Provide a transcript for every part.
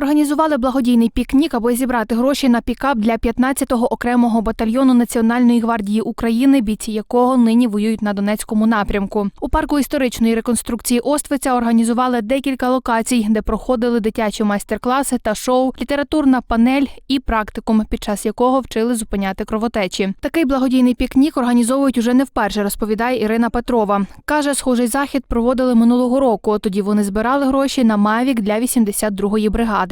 Організували благодійний пікнік, аби зібрати гроші на пікап для 15-го окремого батальйону Національної гвардії України, бійці якого нині воюють на Донецькому напрямку. У парку історичної реконструкції Оствиця організували декілька локацій, де проходили дитячі майстер-класи та шоу, літературна панель і практикум, під час якого вчили зупиняти кровотечі. Такий благодійний пікнік організовують уже не вперше, розповідає Ірина Петрова. Каже, схожий захід проводили минулого року. Тоді вони збирали гроші на Мавік для 82-ї бригади.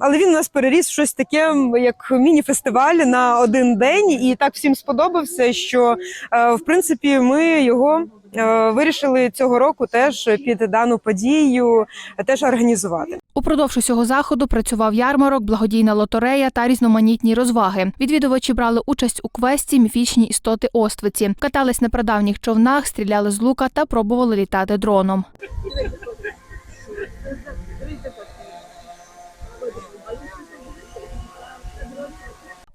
Але він у нас переріс щось таке, як міні-фестиваль на один день, і так всім сподобався, що е, в принципі ми його е, вирішили цього року теж під дану подію е, теж організувати. Упродовж усього заходу працював ярмарок, благодійна лотерея та різноманітні розваги. Відвідувачі брали участь у квесті міфічні істоти Оствиці, катались на прадавніх човнах, стріляли з лука та пробували літати дроном.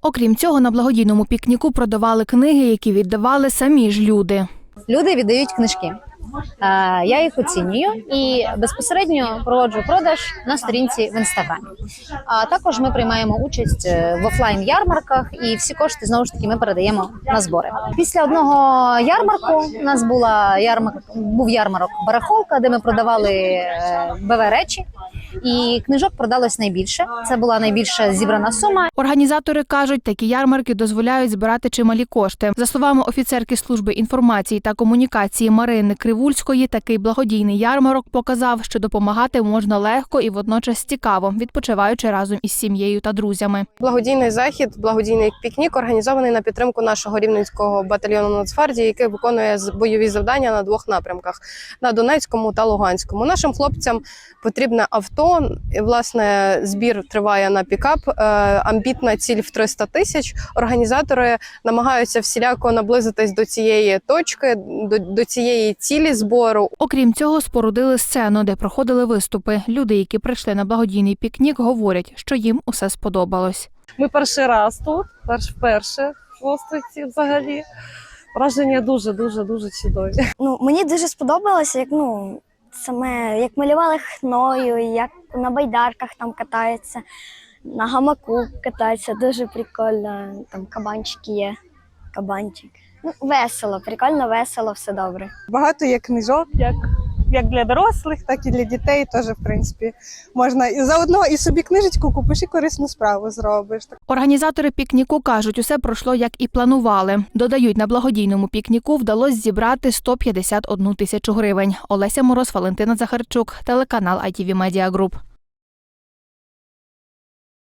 Окрім цього, на благодійному пікніку продавали книги, які віддавали самі ж люди. Люди віддають книжки. Е, Я їх оцінюю і безпосередньо проводжу продаж на сторінці в інстаграмі. А також ми приймаємо участь е, в офлайн ярмарках, і всі кошти знову ж таки ми передаємо на збори. Після одного ярмарку у нас була ярмарк, був ярмарок барахолка, де ми продавали е, БВ речі, і книжок продалось найбільше. Це була найбільша зібрана сума. Організатори кажуть, такі ярмарки дозволяють збирати чималі кошти. За словами офіцерки служби інформації та комунікації Марини Кривульської, такий благодійний ярмарок показав, що допомагати можна легко і водночас цікаво, відпочиваючи разом із сім'єю та друзями. Благодійний захід, благодійний пікнік організований на підтримку нашого рівненського батальйону Нацгвардії, який виконує з- бойові завдання на двох напрямках на Донецькому та Луганському. Нашим хлопцям потрібне авто. І, Власне, збір триває на пікап. Е, Амбітна ціль в 300 тисяч. Організатори намагаються всіляко наблизитись до цієї точки, до, до цієї цілі збору. Окрім цього, спорудили сцену, де проходили виступи. Люди, які прийшли на благодійний пікнік, говорять, що їм усе сподобалось. Ми перший раз тут, перш вперше в Остриці взагалі. Враження дуже, дуже, дуже чудові. Ну, мені дуже сподобалося, як ну саме як малювали хною, як на байдарках там катаються, на гамаку катаються. Дуже прикольно. Там кабанчики є. Кабанчик. Ну, весело, прикольно, весело, все добре. Багато є книжок, як, як для дорослих, так і для дітей. Теж, в принципі, можна і заодно і собі книжечку купиш і корисну справу зробиш. Організатори пікніку кажуть, усе пройшло як і планували. Додають, на благодійному пікніку вдалося зібрати 151 тисячу гривень. Олеся Мороз, Валентина Захарчук, телеканал ITV Media Group.